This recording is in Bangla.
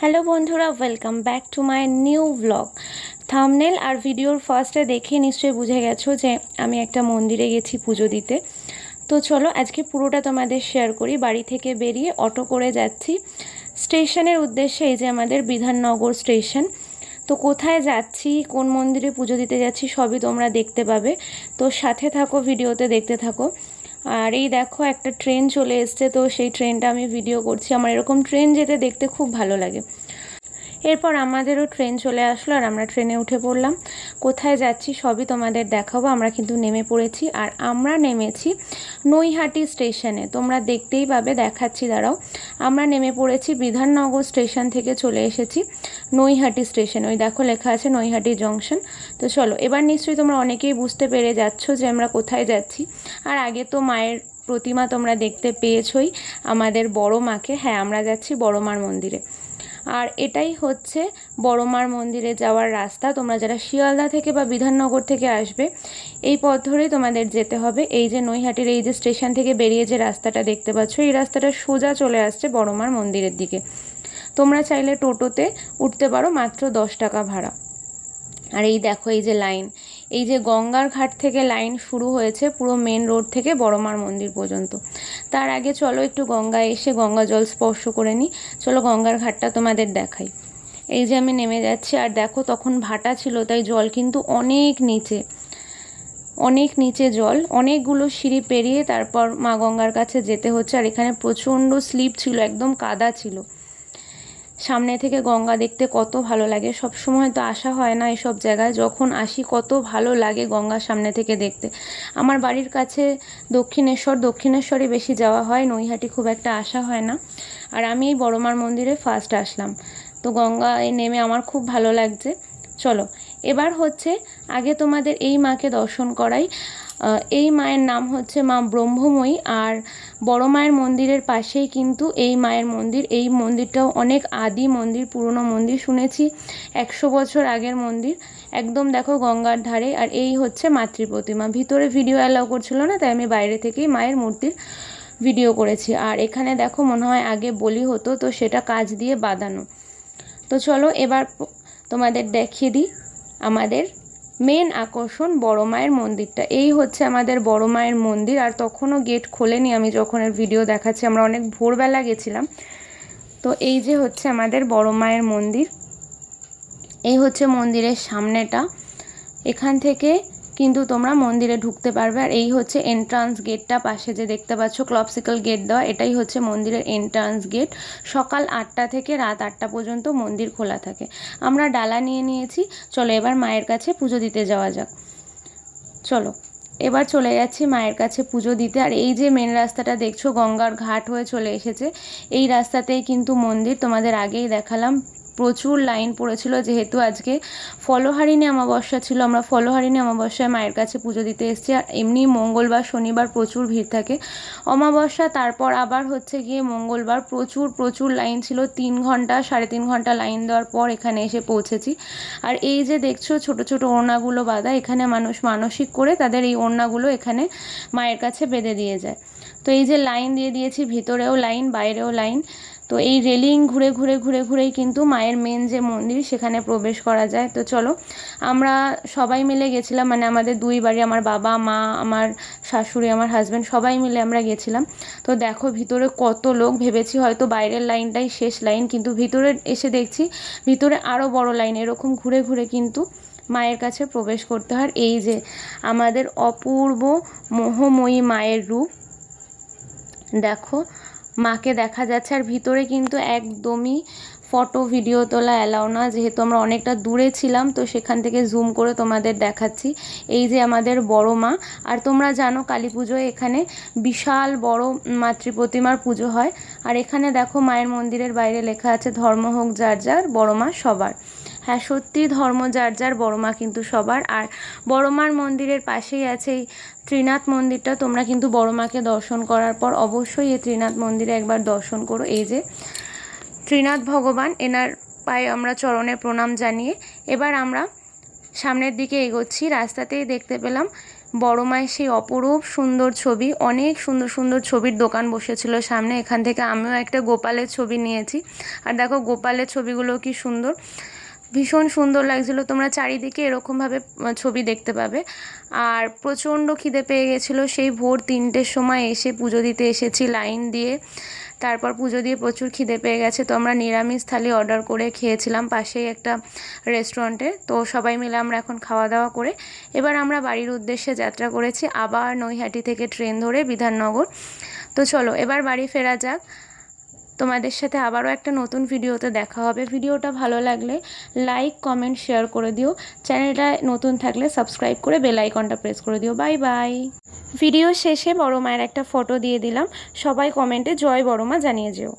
হ্যালো বন্ধুরা welcome back to my new blog thumbnail আর ভিডিওর ফার্স্টে দেখে নিশ্চয়ই বুঝে গেছো যে আমি একটা মন্দিরে গেছি পুজো দিতে। তো চলো আজকে পুরোটা তোমাদের শেয়ার করি। বাড়ি থেকে বেরিয়ে অটো করে যাচ্ছি। স্টেশনের উদ্দেশ্যে এই যে আমাদের বিধাননগর স্টেশন তো কোথায় যাচ্ছি, কোন মন্দিরে পুজো দিতে যাচ্ছি সবই তোমরা দেখতে পাবে। তো সাথে থাকো, ভিডিওতে দেখতে থাকো। আর এই দেখো একটা ট্রেন চলে এসছে, তো সেই ট্রেনটা আমি ভিডিও করছি। আমার এরকম ট্রেন যেতে দেখতে খুব ভালো লাগে। এরপর আমাদেরও ট্রেন চলে আসলো আর আমরা ট্রেনে উঠে পড়লাম। কোথায় যাচ্ছি সবই তোমাদের দেখাবো, আমরা কিন্তু নেমে পড়েছি। আর আমরা নেমেছি নৈহাটি স্টেশনে, তোমরা দেখতেই পাবে, দেখাচ্ছি, দাঁড়াও। আমরা নেমে পড়েছি বিধাননগর স্টেশন থেকে চলে এসেছি। নৈহাটি স্টেশন, ওই দেখো লেখা আছে নৈহাটি জংশন। তো চলো, এবার নিশ্চয়ই তোমরা অনেকেই বুঝতে পেরে যাচ্ছ যে আমরা কোথায় যাচ্ছি। আর আগে তো মায়ের প্রতিমা তোমরা দেখতে পেয়েছই আমাদের বড় মাকে। হ্যাঁ আমরা যাচ্ছি বড় মার মন্দিরে। আর এটাই হচ্ছে বড়মার মন্দিরে যাওয়ার রাস্তা। তোমরা যারা শিয়ালদা থেকে বা বিধাননগর থেকে আসবে, এই পথ ধরেই তোমাদের যেতে হবে। এই যে নৈহাটির এই যে স্টেশন থেকে বেরিয়ে যে রাস্তাটা দেখতে পাচ্ছ, এই রাস্তাটা সোজা চলে আসছে বড়মার মন্দিরের দিকে। তোমরা চাইলে টোটোতে উঠতে পারো মাত্র দশ টাকা ভাড়া। আর এই দেখো, এই যে লাইন, এই যে গঙ্গার ঘাট থেকে লাইন শুরু হয়েছে পুরো মেন রোড থেকে বড়মার মন্দির পর্যন্ত। তার আগে চলো একটু গঙ্গায় এসে গঙ্গা জল স্পর্শ করে নিই। চলো গঙ্গার ঘাটটা তোমাদের দেখাই। এই যে আমি নেমে যাচ্ছি, আর দেখো তখন ভাটা ছিল, তাই জল কিন্তু অনেক নিচে অনেক নিচে জল, অনেকগুলো সিঁড়ি পেরিয়ে তারপর মা গঙ্গার কাছে যেতে হচ্ছে। আর এখানে প্রচণ্ড স্লিপ ছিল, একদম কাদা ছিল। সামনে থেকে গঙ্গা দেখতে কত ভালো লাগে। সব সময় তো আসা হয় না এসব জায়গায়। যখন আসি কত ভালো লাগে গঙ্গার সামনে থেকে দেখতে। আমার বাড়ির কাছে দক্ষিণেশ্বর দক্ষিণেশ্বরে বেশি যাওয়া হয়। নৈহাটি খুব একটা আসা হয় না। আর আমি এই বড়মার মন্দিরে ফার্স্ট আসলাম। তো গঙ্গায় নেমে আমার খুব ভালো লাগছে। চলো এবার হচ্ছে আগে তোমাদের এই মাকে দর্শন করাই। এই মায়ের নাম হচ্ছে মা ব্রহ্মময়ী আর বড় মায়ের মন্দিরের পাশেই কিন্তু এই মায়ের মন্দির। এই মন্দিরটাও অনেক আদি মন্দির, পুরনো মন্দির শুনেছি, একশো বছর আগের মন্দির। একদম দেখো গঙ্গার ধারে আর এই হচ্ছে মাতৃ প্রতিমা। ভিতরে ভিডিও অ্যালাউ করছিল না, তাই আমি বাইরে থেকেই মায়ের মূর্তির ভিডিও করেছি। আর এখানে দেখো মনে হয় আগে বলি হতো, তো সেটা কাজ দিয়ে বাঁধানো। তো চলো এবার তোমাদের দেখিয়ে দিই। আমাদের মেন আকর্ষণ বড় মায়ের মন্দিরটা। এই হচ্ছে আমাদের বড় মায়ের মন্দির, আর তখনও গেট খোলেনি আমি যখন এর ভিডিও দেখাচ্ছি, আমরা অনেক ভোরবেলা গেছিলাম। তো এই যে হচ্ছে আমাদের বড় মায়ের মন্দির, এই হচ্ছে মন্দিরের সামনেটা। এখান থেকে কিন্তু তোমরা মন্দিরে ঢুকতে পারবে। আর এই হচ্ছে এন্ট্রান্স গেটটা পাশে যে দেখতে পাচ্ছ ক্লপসিক্যাল গেট দেওয়া। এটাই হচ্ছে মন্দিরের এন্ট্রান্স গেট সকাল আটটা থেকে রাত আটটা পর্যন্ত মন্দির খোলা থাকে। আমরা ডালা নিয়ে নিয়েছি। চলো এবার মায়ের কাছে পুজো দিতে যাওয়া যাক। চলো, এবার চলে যাচ্ছি মায়ের কাছে পুজো দিতে। আর এই যে মেন রাস্তাটা দেখছ, গঙ্গার ঘাট হয়ে চলে এসেছে। এই রাস্তাতেই কিন্তু মন্দির। তোমাদের আগেই দেখালাম। প্রচুর লাইন পড়েছিল, যেহেতু আজকে ফলহারিণী অমাবস্যা ছিল, আমরা ফলহারিণী অমাবস্যায় মায়ের কাছে পুজো দিতে এসেছি, আর এমনি মঙ্গলবার, শনিবার প্রচুর ভিড় থাকে। অমাবস্যা, তারপর আবার হচ্ছে গিয়ে মঙ্গলবার প্রচুর প্রচুর লাইন ছিল, তিন ঘণ্টা, সাড়ে তিন ঘণ্টা লাইন দেওয়ার পর এখানে এসে পৌঁছেছি। আর এই যে দেখছ, ছোট ছোট ওড়নাগুলো বাঁধা, এখানে মানুষ মানসিক করে তাদের এই ওড়নাগুলো এখানে মায়ের কাছে বেঁধে দিয়ে যায়। তো এই যে লাইন দিয়ে দিয়েছি, ভিতরেও লাইন, বাইরেও লাইন তো এই রেলিং ঘুরে ঘুরে ঘুরে ঘুরেই কিন্তু মায়ের মেন যে মন্দির, সেখানে প্রবেশ করা যায়। তো চলো, আমরা সবাই মিলে গেছিলাম মানে আমাদের দুই বাড়ি, আমার বাবা, মা, আমার শাশুড়ি, আমার হাজব্যান্ড সবাই মিলে আমরা গেছিলাম। তো দেখো ভিতরে কত লোক, ভেবেছি হয়তো বাইরের লাইনটাই শেষ লাইন, কিন্তু ভিতরে এসে দেখছি, ভিতরে আরও বড় লাইন, এরকম ঘুরে ঘুরে কিন্তু মায়ের কাছে প্রবেশ করতে হয়। এই যে আমাদের অপূর্ব মোহময়ী মায়ের রূপ, দেখো মাকে দেখা যাচ্ছে, আর ভিতরে কিন্তু একদমই ফটো, ভিডিও তোলা অ্যালাউ না। যেহেতু আমরা অনেকটা দূরে ছিলাম, তো সেখান থেকে জুম করে তোমাদের দেখাচ্ছি। এই যে আমাদের বড় মা, আর তোমরা জানো কালী পুজোয় এখানে বিশাল বড় মাতৃ প্রতিমার পুজো হয়। আর এখানে দেখো মায়ের মন্দিরের বাইরে লেখা আছে, ধর্ম হোক যার যার, বড় মা সবার। হ্যাঁ সত্যি ধর্ম যার যার, বড় মা কিন্তু সবার। আর বড় মার মন্দিরের পাশেই আছে এই ত্রিনাথ মন্দিরটা। তোমরা কিন্তু বড় মাকে দর্শন করার পর অবশ্যই এই ত্রিনাথ মন্দিরে একবার দর্শন করো। এই যে ত্রিনাথ ভগবান, এনার পায়ে আমরা চরণে প্রণাম জানিয়ে এবার আমরা সামনের দিকে এগোচ্ছি। রাস্তাতেই দেখতে পেলাম বড় মায়ের সেই অপরূপ সুন্দর ছবি। অনেক সুন্দর সুন্দর ছবির দোকান বসেছিল সামনে। এখান থেকে আমিও একটা গোপালের ছবি নিয়েছি। আর দেখো গোপালের ছবিগুলো কি সুন্দর। ভীষণ সুন্দর লাগছিল। তোমরা চারিদিকে এরকমভাবে ছবি দেখতে পাবে। আর প্রচণ্ড খিদে পেয়ে গেছিল সেই ভোর তিনটের সময় এসে পুজো দিতে এসেছি লাইন দিয়ে। তারপর পুজো দিয়ে প্রচুর খিদে পেয়ে গেছে। তো আমরা নিরামিষ থালি অর্ডার করে খেয়েছিলাম পাশেই একটা রেস্টুরেন্টে। তো সবাই মিলে আমরা এখন খাওয়া দাওয়া করে এবার আমরা বাড়ির উদ্দেশ্যে যাত্রা করেছি আবার নৈহাটি থেকে ট্রেন ধরে বিধাননগর। তো চলো এবার বাড়ি ফেরা যাক। তোমাদের সাথে আবারও একটা নতুন ভিডিওতে দেখা হবে। ভিডিওটা ভালো লাগলে লাইক, কমেন্ট, শেয়ার করে দিও। চ্যানেলটা নতুন থাকলে সাবস্ক্রাইব করে বেল আইকনটা প্রেস করে দিও। Bye bye. ভিডিও শেষে বড় মায়ের একটা ফটো দিয়ে দিলাম। সবাই কমেন্টে জয় বড় মা জানিয়ে যেও।